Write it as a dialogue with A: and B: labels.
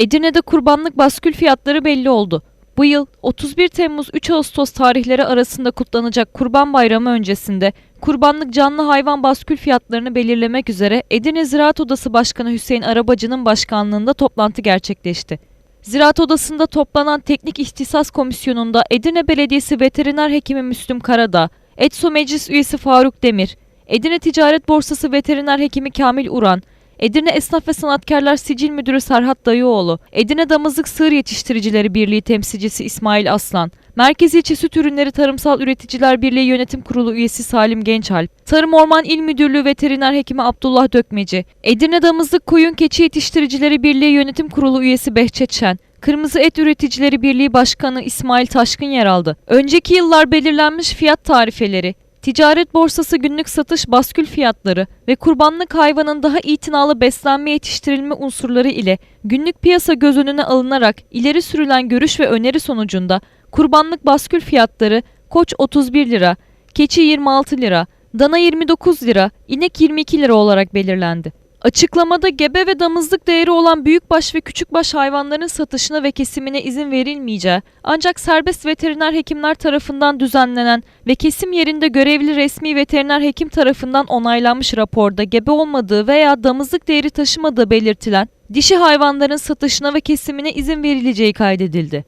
A: Edirne'de kurbanlık baskül fiyatları belli oldu. Bu yıl 31 Temmuz 3 Ağustos tarihleri arasında kutlanacak Kurban Bayramı öncesinde kurbanlık canlı hayvan baskül fiyatlarını belirlemek üzere Edirne Ziraat Odası Başkanı Hüseyin Arabacı'nın başkanlığında toplantı gerçekleşti. Ziraat Odası'nda toplanan Teknik İhtisas Komisyonu'nda Edirne Belediyesi Veteriner Hekimi Müslüm Karadağ, ETSO Meclis Üyesi Faruk Demir, Edirne Ticaret Borsası Veteriner Hekimi Kamil Uran, Edirne Esnaf ve Sanatkarlar Sicil Müdürü Serhat Dayıoğlu, Edirne Damızlık Sığır Yetiştiricileri Birliği temsilcisi İsmail Aslan, Merkez İlçe Süt Ürünleri Tarımsal Üreticiler Birliği Yönetim Kurulu üyesi Salim Gençalp, Tarım Orman İl Müdürlüğü Veteriner Hekimi Abdullah Dökmeci, Edirne Damızlık Koyun Keçi Yetiştiricileri Birliği Yönetim Kurulu üyesi Behçet Şen, Kırmızı Et Üreticileri Birliği Başkanı İsmail Taşkın yer aldı. Önceki yıllar belirlenmiş fiyat tarifeleri, Ticaret borsası günlük satış baskül fiyatları ve kurbanlık hayvanın daha itinalı beslenme yetiştirilme unsurları ile günlük piyasa göz önüne alınarak ileri sürülen görüş ve öneri sonucunda kurbanlık baskül fiyatları koç 31 lira, keçi 26 lira, dana 29 lira, inek 22 lira olarak belirlendi. Açıklamada gebe ve damızlık değeri olan büyükbaş ve küçükbaş hayvanların satışına ve kesimine izin verilmeyeceği, ancak serbest veteriner hekimler tarafından düzenlenen ve kesim yerinde görevli resmi veteriner hekim tarafından onaylanmış raporda gebe olmadığı veya damızlık değeri taşımadığı belirtilen dişi hayvanların satışına ve kesimine izin verileceği kaydedildi.